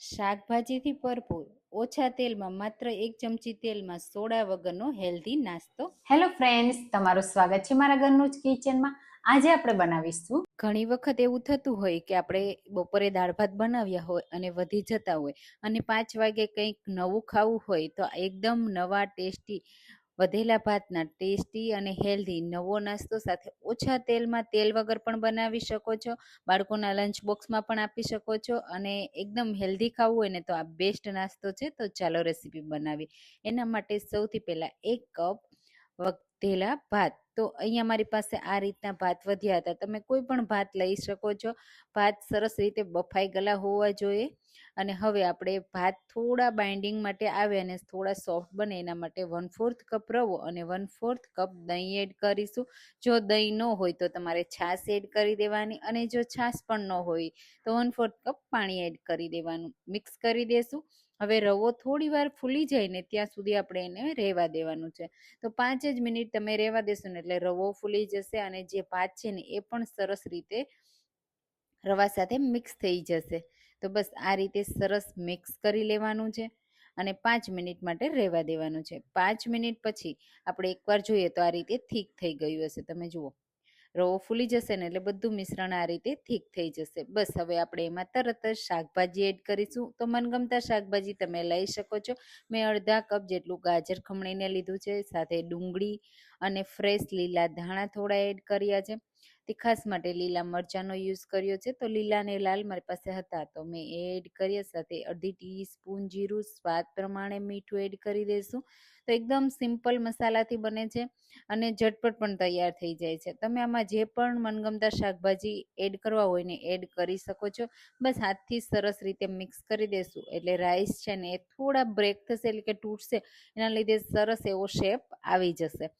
શાકભાજીથી ભરપૂર. ઓછા તેલમાં માત્ર એક ચમચી તેલમાં સોડા વગરનો હેલ્ધી નાસ્તો. હેલો ફ્રેન્ડ્સ તમારું સ્વાગત છે મારા ઘરનું જ કિચનમાં આજે આપણે બનાવીશું. ઘણી વખત એવું થતું હોય કે આપણે બપોરે દાળ ભાત બનાવ્યા હોય અને વધી જતા હોય અને પાંચ વાગે કંઈક નવું ખાવું હોય તો એકદમ નવા ટેસ્ટી વધેલા ભાતના ટેસ્ટી અને હેલ્ધી નવો નાસ્તો સાથે ઓછા તેલમાં તેલ વગર પણ બનાવી શકો છો. બાળકોના લંચ બોક્સમાં પણ આપી શકો છો અને એકદમ હેલ્ધી ખાવું હોય ને તો આ બેસ્ટ નાસ્તો છે તો ચાલો રેસીપી બનાવી એના માટે સૌથી પહેલાં એક કપ વધેલા ભાત. તો અહીંયા મારી પાસે આ રીતના ભાત વધ્યા હતા. તમે કોઈ પણ ભાત લઈ શકો છો. ભાત સરસ રીતે બફાઈ ગયેલા હોવા જોઈએ. અને હવે આપણે ભાત થોડા બાઇન્ડિંગ માટે આવે અને થોડા સોફ્ટ બને, એના માટે વન ફોર્થ કપ રવો અને વન ફોર્થ કપ દહીં એડ કરીશું. જો દહીં ન હોય તો તમારે છાશ એડ કરી દેવાની અને જો છાશ પણ ન હોય તો વન ફોર્થ કપ પાણી એડ કરી દેવાનું. મિક્સ કરી દેશું. હવે રવો થોડી વાર ફૂલી જાય ને ત્યાં સુધી આપણે એને રહેવા દેવાનું છે. તો પાંચ જ મિનિટ તમે રહેવા દેશો ને એટલે રવો ફૂલી જશે અને જે ભાત છે ને એ પણ સરસ રીતે રવા સાથે મિક્સ થઈ જશે. તો બસ આ રીતે સરસ મિક્સ કરી લેવાનું છે અને પાંચ મિનિટ માટે રહેવા દેવાનું છે. પાંચ મિનિટ પછી આપણે એકવાર જોઈએ તો આ રીતે થીક થઈ ગયું હશે. તમે જુઓ રવો ફૂલી જશે ને એટલે બધું મિશ્રણ આ રીતે થીક થઈ જશે. બસ હવે આપણે એમાં તરત જ શાકભાજી એડ કરીશું. તો મનગમતા શાકભાજી તમે લઈ શકો છો. મેં અડધા કપ જેટલું ગાજર ખમણીને લીધું છે. સાથે ડુંગળી અને ફ્રેશ લીલા ધાણા થોડા એડ કર્યા છે. તીખાસ માટે લીલા મરચાંનો યુઝ કર્યો છે. તો લીલા અને લાલ મારી પાસે હતા. તો મેં એડ કર્યા સાથે અડધી ટીસ્પૂન જીરું, સ્વાદ પ્રમાણે મીઠું એડ કરી દઈશું. તો એકદમ સિમ્પલ મસાલાથી બને છે અને ઝટપટ પણ તૈયાર થઈ જાય છે. તમે આમાં જે પણ મનગમતા શાકભાજી એડ કરવા હોય ને એડ કરી શકો છો. બસ હાથથી સરસ રીતે મિક્સ કરી દેશું એટલે રાઈસ છે ને એ થોડા બ્રેક થશે એટલે કે તૂટશે. એના લીધે સરસ એવો શેપ આવી જશે.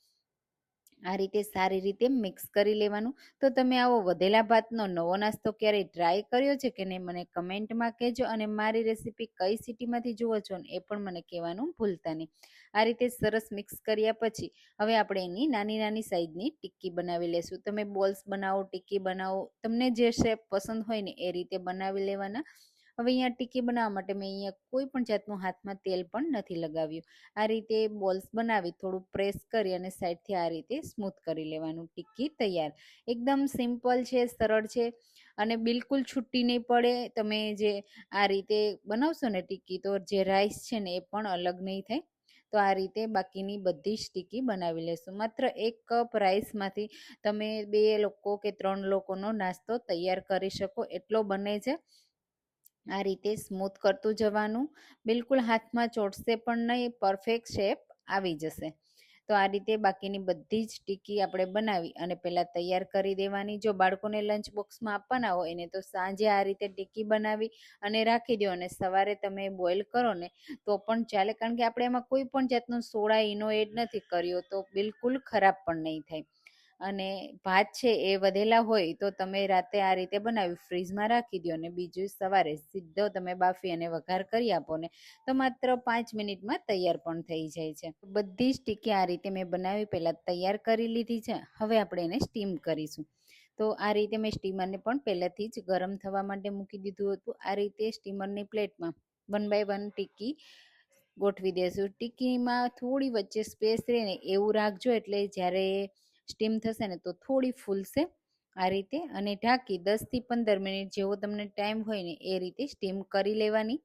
આ રીતે સારી રીતે મિક્સ કરી લેવાનું. તો તમે આવો વધેલા ભાતનો નવો નાસ્તો ક્યારેય ટ્રાય કર્યો છે કે નહીં મને કમેન્ટમાં કહેજો અને મારી રેસીપી કઈ સિટીમાંથી જુઓ છો ને એ પણ મને કહેવાનું ભૂલતા નહીં. આ રીતે સરસ મિક્સ કર્યા પછી હવે આપણે એની નાની નાની સાઈઝની ટિક્કી બનાવી લેશું. તમે બોલ્સ બનાવો, ટિક્કી બનાવો, તમને જે શેપ પસંદ હોય ને એ રીતે બનાવી લેવાના. હવે અહીંયા ટીકી બનાવવા માટે મેં અહીંયા કોઈ પણ જાતનું હાથમાં તેલ પણ નથી લગાવ્યું. આ રીતે બોલ્સ બનાવી થોડું પ્રેસ કરી અને સાઈડથી આ રીતે સ્મૂથ કરી લેવાનું ટીકી તૈયાર. એકદમ સિમ્પલ છે, સરળ છે અને બિલકુલ છૂટી નહીં પડે. તમે જે આ રીતે બનાવશો ને ટીકી, તો જે રાઈસ છે ને એ પણ અલગ નહીં થાય. તો આ રીતે બાકીની બધી જ ટીકી બનાવી લેશું. માત્ર એક કપ રાઈસમાંથી તમે બે લોકો કે ત્રણ લોકોનો નાસ્તો તૈયાર કરી શકો. એટલો બને છે. આ રીતે સ્મૂથ કરતું જવાનું. બિલકુલ હાથમાં ચોટશે પણ નહીં પરફેક્ટ શેપ આવી જશે. તો આ રીતે બાકીની બધી જ ટીકી આપણે બનાવી અને પહેલાં તૈયાર કરી દેવાની. જો બાળકોને લંચ બોક્સમાં આપવાના હોય, એને તો સાંજે આ રીતે ટીકી બનાવી અને રાખી દો અને સવારે તમે બોઇલ કરો ને, તો પણ ચાલે. કારણ કે આપણે એમાં કોઈ પણ જાતનો સોડા, ઈનો એડ નથી કર્યો, તો બિલકુલ ખરાબ પણ નહીં થાય. અને ભાત છે એ વધેલા હોય તો તમે રાતે આ રીતે બનાવી ફ્રીજમાં રાખી દો અને બીજું સવારે સીધો તમે બાફી અને વઘાર કરી આપો ને તો માત્ર પાંચ મિનિટમાં તૈયાર પણ થઈ જાય છે. બધી જ ટીકી આ રીતે મેં બનાવી પહેલાં તૈયાર કરી લીધી છે. હવે આપણે એને સ્ટીમ કરીશું. તો આ રીતે મેં સ્ટીમરને પણ પહેલાંથી જ ગરમ થવા માટે મૂકી દીધું હતું. આ રીતે સ્ટીમરની પ્લેટમાં વન બાય વન ટીકી ગોઠવી દેશું. ટીકીમાં થોડી વચ્ચે સ્પેસ રહે ને એવું રાખજો એટલે જ્યારે સ્ટીમ થશે ને તો થોડી ફૂલશે. આ રીતે અને ઢાંકી દસથી પંદર મિનિટ જેવો તમને ટાઈમ હોય ને એ રીતે સ્ટીમ કરી લેવાની.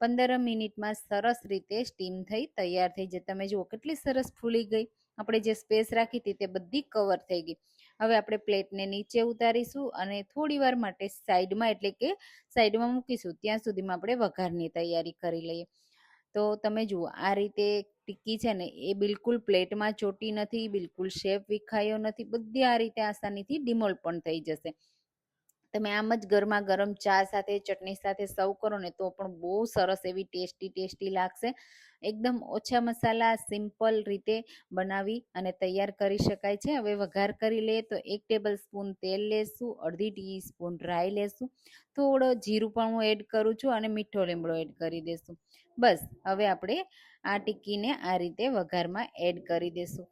પંદર મિનિટમાં સરસ રીતે સ્ટીમ થઈ તૈયાર થઈ જાય. તમે જુઓ કેટલી સરસ ફૂલી ગઈ. આપણે જે સ્પેસ રાખી હતી તે બધી કવર થઈ ગઈ. હવે આપણે પ્લેટને નીચે ઉતારીશું અને થોડી વાર માટે સાઈડમાં એટલે કે સાઈડમાં મૂકીશું. ત્યાં સુધીમાં આપણે વઘારની તૈયારી કરી લઈએ. તો તમે જુઓ આ રીતે ટિક્કી છે ને, એ બિલકુલ પ્લેટમાં ચોટી નથી, બિલકુલ શેપ વિખાયો નથી, બધી આ રીતે આસાનીથી ડિમોલ પણ થઈ જશે. તમે આમ જ ગરમા ગરમ ચા સાથે, ચટણી સાથે સર્વ કરો ને, તો પણ બહુ સરસ એવી ટેસ્ટી ટેસ્ટી લાગશે. એકદમ ઓછા મસાલા, સિમ્પલ રીતે બનાવી અને તૈયાર કરી શકાય છે. હવે વઘાર કરી લઈએ તો એક ટેબલ સ્પૂન તેલ લેશું, અડધી ટી સ્પૂન રાઈ લેશું, થોડો જીરું પણ હું એડ કરું છું અને મીઠો લીમડો એડ કરી દઈશું બસ, હવે આપણે આ ટિક્કીને આ રીતે વઘારમાં એડ કરી દઈશું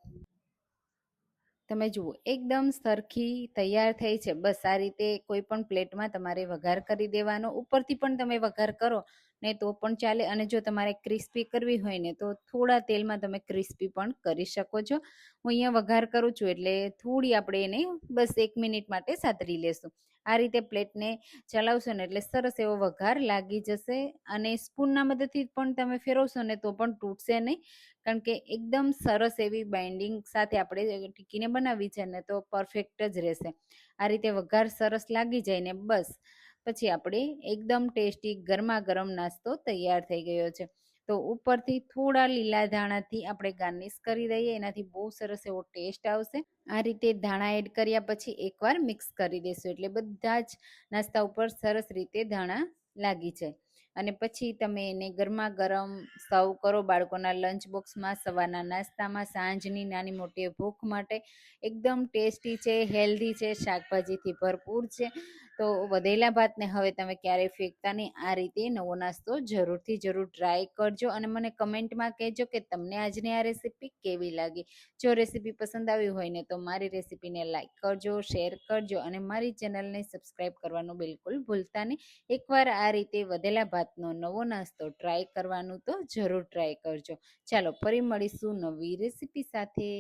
તમે જુઓ, એકદમ સરખી તૈયાર થઈ છે. બસ, આ રીતે કોઈ પણ પ્લેટમાં તમારે વઘાર કરી દેવાનો. ઉપરથી પણ તમે વઘાર કરો. ને તો પણ ચાલે. અને જો તમારે ક્રિસ્પી કરવી હોય ને, તો થોડા તેલમાં તમે ક્રિસ્પી પણ કરી શકો છો. હું અહીંયા વઘાર કરું છું, એટલે થોડી આપણે એને બસ એક મિનિટ માટે સાતરી લેશું. આ રીતે પ્લેટને ચલાવશો ને, એટલે સરસ એવો વઘાર લાગી જશે. અને સ્પૂનના મદદથી પણ તમે ફેરવશો ને, તો પણ તૂટશે નહીં. કારણ કે એકદમ સરસ એવી બાઇન્ડિંગ સાથે આપણે ટીકીને બનાવી છે ને, તો પરફેક્ટ જ રહેશે. આ રીતે વઘાર સરસ લાગી જાય ને, બસ. પછી આપણે એકદમ ટેસ્ટી ગરમા ગરમ નાસ્તો તૈયાર થઈ ગયો છે. તો ઉપરથી થોડા લીલા ધાણાથી આપણે ગાર્નિશ કરી દઈએ, એનાથી બહુ સરસ એવો ટેસ્ટ આવશે. આ રીતે ધાણા એડ કર્યા પછી એકવાર મિક્સ કરી દેશું, એટલે બધા જ નાસ્તા ઉપર સરસ રીતે ધાણા લાગી જાય. અને પછી તમે એને ગરમા ગરમ સર્વ કરો બાળકોના લંચ બોક્સમાં, સવારના નાસ્તામાં, સાંજની નાની મોટી ભૂખ માટે. એકદમ ટેસ્ટી છે, હેલ્ધી છે, શાકભાજીથી ભરપૂર છે. તો વધેલા ભાતને હવે તમે ક્યારેય ફેંકતા નહીં. આ રીતે નવો નાસ્તો જરૂરથી જરૂર ટ્રાય કરજો અને મને કમેન્ટમાં કહેજો કે તમને આજની આ રેસીપી કેવી લાગી. જો રેસીપી પસંદ આવી હોય ને તો મારી રેસીપીને લાઇક કરજો શેર કરજો અને મારી ચેનલને સબસ્ક્રાઈબ કરવાનું બિલકુલ ભૂલતા નહીં. એકવાર આ રીતે વધેલા ભાતનો નવો નાસ્તો ટ્રાય કરવાનું તો જરૂર ટ્રાય કરજો. ચાલો ફરી મળીશું નવી રેસીપી સાથે.